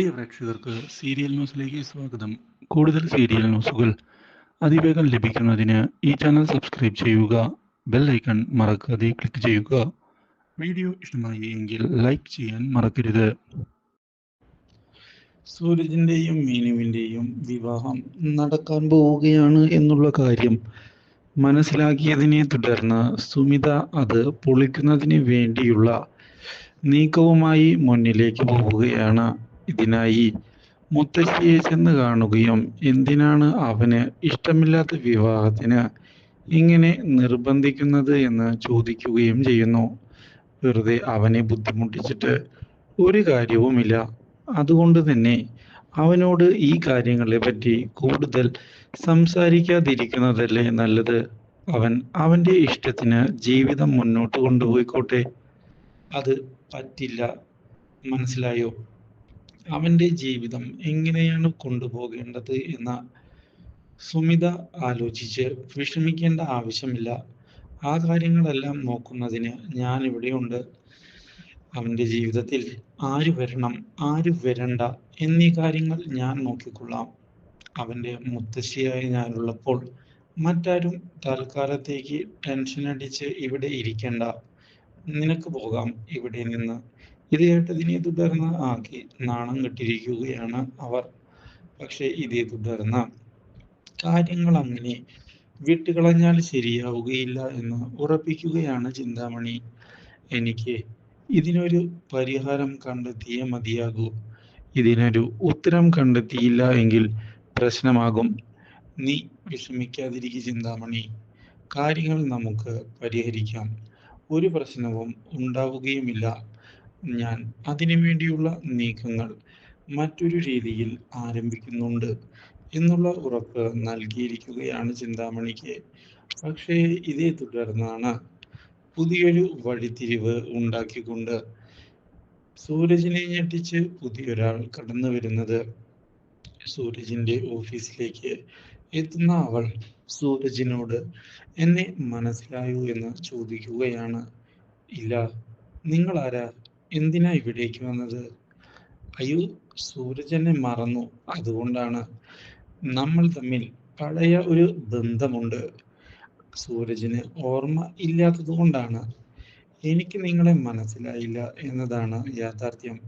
പ്രിയ പ്രേക്ഷകർക്ക് സീരിയൽ ന്യൂസിലേക്ക് സ്വാഗതം. കൂടുതൽ സീരിയൽ ന്യൂസുകൾ അതിവേഗം ലഭിക്കുന്നതിന് ഈ ചാനൽ സബ്സ്ക്രൈബ് ചെയ്യുക ബെൽ ഐക്കൺ മറക്കാതെ ക്ലിക്ക് ചെയ്യുക. വീഡിയോ ഇഷ്ടമായി എങ്കിൽ ലൈക്ക് ചെയ്യാൻ മറക്കരുത്. സൂരജിന്റെയും മീനുവിന്റെയും വിവാഹം നടക്കാൻ പോവുകയാണ് എന്നുള്ള കാര്യം മനസ്സിലാക്കിയതിനെ തുടർന്ന് സുമിത അത് പൊളിക്കുന്നതിന് വേണ്ടിയുള്ള നീക്കവുമായി മുന്നിലേക്ക് പോവുകയാണ്. ഇതിനായി മുത്തശ്ശിയെ ചെന്ന് കാണുകയും എന്തിനാണ് അവന് ഇഷ്ടമില്ലാത്ത വിവാഹത്തിന് ഇങ്ങനെ നിർബന്ധിക്കുന്നത് എന്ന് ചോദിക്കുകയും ചെയ്യുന്നു. വെറുതെ അവനെ ബുദ്ധിമുട്ടിച്ചിട്ട് ഒരു കാര്യവുമില്ല. അതുകൊണ്ട് തന്നെ അവനോട് ഈ കാര്യങ്ങളെ പറ്റി കൂടുതൽ സംസാരിക്കാതിരിക്കുന്നതല്ലേ നല്ലത്? അവൻ അവന്റെ ഇഷ്ടത്തിന് ജീവിതം മുന്നോട്ട് കൊണ്ടുപോയിക്കോട്ടെ. അത് പറ്റില്ല. മനസ്സിലായോ? അവന്റെ ജീവിതം എങ്ങനെയാണ് കൊണ്ടുപോകേണ്ടത് എന്ന സുമിത ആലോചിച്ച് വിഷമിക്കേണ്ട ആവശ്യമില്ല. ആ കാര്യങ്ങളെല്ലാം നോക്കുന്നതിന് ഞാൻ ഇവിടെയുണ്ട് അവന്റെ ജീവിതത്തിൽ ആര് വരണം ആര് വരണ്ട എന്നീ കാര്യങ്ങൾ ഞാൻ നോക്കിക്കൊള്ളാം. അവന്റെ മുത്തശ്ശിയായി ഞാനുള്ളപ്പോൾ മറ്റാരും തൽക്കാലത്തേക്ക് ടെൻഷൻ അടിച്ച് ഇവിടെ ഇരിക്കണ്ട. നിനക്ക് പോകാം ഇവിടെ നിന്ന്. ഇത് കേട്ടതിനെ തുടർന്ന് ആകെ നാണം കെട്ടിരിക്കുകയാണ് അവർ. പക്ഷെ ഇതേ തുടർന്ന് കാര്യങ്ങൾ അങ്ങനെ വിട്ടുകളഞ്ഞാൽ ശരിയാവുകയില്ല എന്ന് ഉറപ്പിക്കുകയാണ് ചിന്താമണി. എനിക്ക് ഇതിനൊരു പരിഹാരം കണ്ടെത്തിയേ മതിയാകൂ. ഇതിനൊരു ഉത്തരം കണ്ടെത്തിയില്ല എങ്കിൽ പ്രശ്നമാകും. നീ വിഷമിക്കാതിരിക്കുക ചിന്താമണി. കാര്യങ്ങൾ നമുക്ക് പരിഹരിക്കാം. ഒരു പ്രശ്നവും ഉണ്ടാവുകയുമില്ല. ഞാൻ അതിനു വേണ്ടിയുള്ള നീക്കങ്ങൾ മറ്റൊരു രീതിയിൽ ആരംഭിക്കുന്നുണ്ട് എന്നുള്ള ഉറപ്പ് നൽകിയിരിക്കുകയാണ് ചിന്താമണിക്ക്. പക്ഷേ ഇതേ തുടർന്നാണ് പുതിയൊരു വഴിത്തിരിവ് ഉണ്ടാക്കിക്കൊണ്ട് സൂരജിനെ ഞെട്ടിച്ച് പുതിയൊരാൾ കടന്നു വരുന്നത്. സൂരജിന്റെ ഓഫീസിലേക്ക് എത്തുന്ന അവൾ സൂരജിനോട് എന്നെ മനസ്സിലായോ? എന്ന് ചോദിക്കുകയാണ്. ഇല്ല. നിങ്ങൾ ആരാ എന്തിനാ ഇവിടേക്ക് വന്നത്? അയ്യോ സൂരജനെ മറന്നു. അതുകൊണ്ടാണ് നമ്മൾ തമ്മിൽ പഴയ ഒരു ബന്ധമുണ്ട്. സൂരജിന് ഓർമ്മ ഇല്ലാത്തത് കൊണ്ടാണ്. എനിക്ക് നിങ്ങളെ മനസ്സിലായില്ല എന്നതാണ് യാഥാർത്ഥ്യം.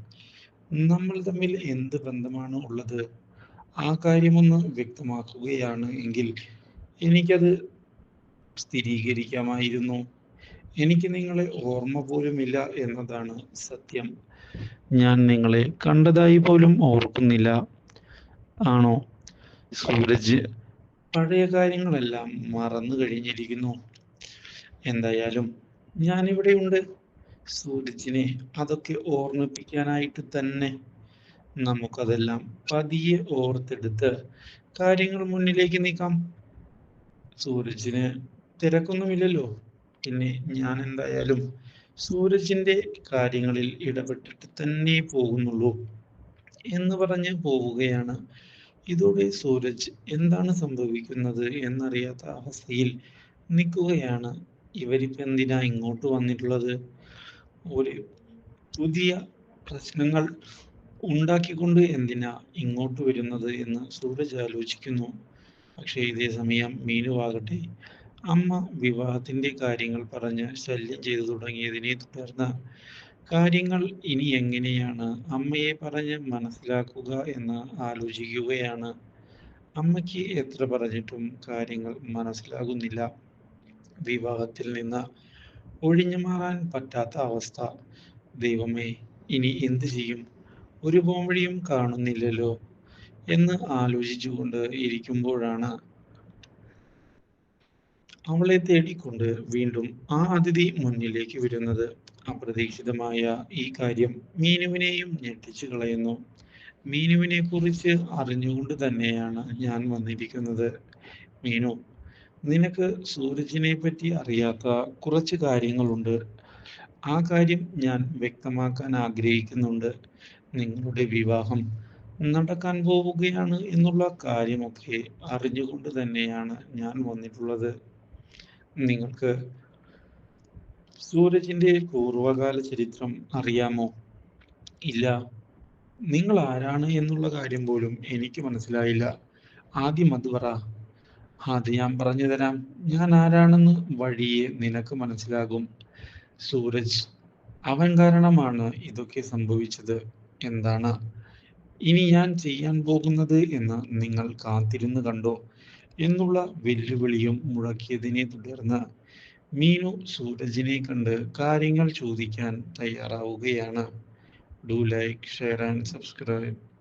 നമ്മൾ തമ്മിൽ എന്ത് ബന്ധമാണ് ഉള്ളത്? ആ കാര്യമൊന്ന് വ്യക്തമാക്കുകയാണ് എങ്കിൽ എനിക്കത് സ്ഥിരീകരിക്കാമായിരുന്നു. എനിക്ക് നിങ്ങളെ ഓർമ്മ പോലുമില്ല എന്നതാണ് സത്യം. ഞാൻ നിങ്ങളെ കണ്ടതായി പോലും ഓർക്കുന്നില്ല. ആണോ? സൂരജ് പഴയ കാര്യങ്ങളെല്ലാം മറന്നു കഴിഞ്ഞിരിക്കുന്നു. എന്തായാലും ഞാൻ ഞാനിവിടെയുണ്ട് സൂരജിനെ അതൊക്കെ ഓർമ്മിപ്പിക്കാനായിട്ട് തന്നെ നമുക്കതെല്ലാം പതിയെ ഓർത്തെടുത്ത് കാര്യങ്ങൾ മുന്നിലേക്ക് നീക്കാം. സൂരജിന് തിരക്കൊന്നുമില്ലല്ലോ. പിന്നെ ഞാൻ എന്തായാലും സൂരജിന്റെ കാര്യങ്ങളിൽ ഇടപെട്ടിട്ട് തന്നെ പോകുന്നുള്ളൂ എന്ന് പറഞ്ഞ് പോവുകയാണ്. ഇതോടെ സൂരജ് എന്താണ് സംഭവിക്കുന്നത് എന്നറിയാത്ത അവസ്ഥയിൽ നിൽക്കുകയാണ്. ഇവരിപ്പോ എന്തിനാ ഇങ്ങോട്ട് വന്നിട്ടുള്ളത്? ഒരു പുതിയ പ്രശ്നങ്ങൾ ഉണ്ടാക്കിക്കൊണ്ട് എന്തിനാ ഇങ്ങോട്ട് വരുന്നത് എന്ന് സൂരജ് ആലോചിക്കുന്നു. പക്ഷേ ഇതേ സമയം മീനുവാകട്ടെ അമ്മ വിവാഹത്തിന്റെ കാര്യങ്ങൾ പറഞ്ഞ് ശല്യം ചെയ്തു തുടങ്ങിയതിനെ തുടർന്ന് കാര്യങ്ങൾ ഇനി എങ്ങനെയാണ്? അമ്മയെ പറഞ്ഞ് മനസ്സിലാക്കുക എന്ന് ആലോചിക്കുകയാണ്. അമ്മയ്ക്ക് എത്ര പറഞ്ഞിട്ടും കാര്യങ്ങൾ മനസ്സിലാകുന്നില്ല. വിവാഹത്തിൽ നിന്ന് ഒഴിഞ്ഞു മാറാൻ പറ്റാത്ത അവസ്ഥ. ദൈവമേ ഇനി എന്തു ചെയ്യും? ഒരു പോംവഴിയും കാണുന്നില്ലല്ലോ എന്ന് ആലോചിച്ചുകൊണ്ട് ഇരിക്കുമ്പോഴാണ് അവളെ തേടിക്കൊണ്ട് വീണ്ടും ആ അതിഥി മുന്നിലേക്ക് വരുന്നത് അപ്രതീക്ഷിതമായ ഈ കാര്യം മീനുവിനെയും ഞെട്ടിച്ചു കളയുന്നു. മീനുവിനെ കുറിച്ച് അറിഞ്ഞുകൊണ്ട് തന്നെയാണ് ഞാൻ വന്നിരിക്കുന്നത്. മീനു നിനക്ക് സൂരജിനെ പറ്റി അറിയാത്ത കുറച്ച് കാര്യങ്ങളുണ്ട്. ആ കാര്യം ഞാൻ വ്യക്തമാക്കാൻ ആഗ്രഹിക്കുന്നുണ്ട്. നിങ്ങളുടെ വിവാഹം നടക്കാൻ പോവുകയാണ് എന്നുള്ള കാര്യമൊക്കെ അറിഞ്ഞുകൊണ്ട് തന്നെയാണ് ഞാൻ വന്നിട്ടുള്ളത്. നിങ്ങൾക്ക് സൂരജിന്റെ പൂർവകാല ചരിത്രം അറിയാമോ? ഇല്ല. നിങ്ങൾ ആരാണ് എന്നുള്ള കാര്യം പോലും എനിക്ക് മനസ്സിലായില്ല. ആദ്യം അത് പറ. അത് ഞാൻ പറഞ്ഞു തരാം. ഞാൻ ആരാണെന്ന് വഴിയെ നിനക്ക് മനസ്സിലാകും. സൂരജ് അവൻ കാരണമാണ് ഇതൊക്കെ സംഭവിച്ചത്. എന്താണ്? ഇനി ഞാൻ ചെയ്യാൻ പോകുന്നത് എന്ന് നിങ്ങൾ കാത്തിരുന്ന് കണ്ടോ? എന്നുള്ള വെല്ലുവിളിയും മുഴക്കിയതിനെ തുടർന്ന് മീനു സൂരജിനെ കണ്ട് കാര്യങ്ങൾ ചോദിക്കാൻ തയ്യാറാവുകയാണ്. Do like share and subscribe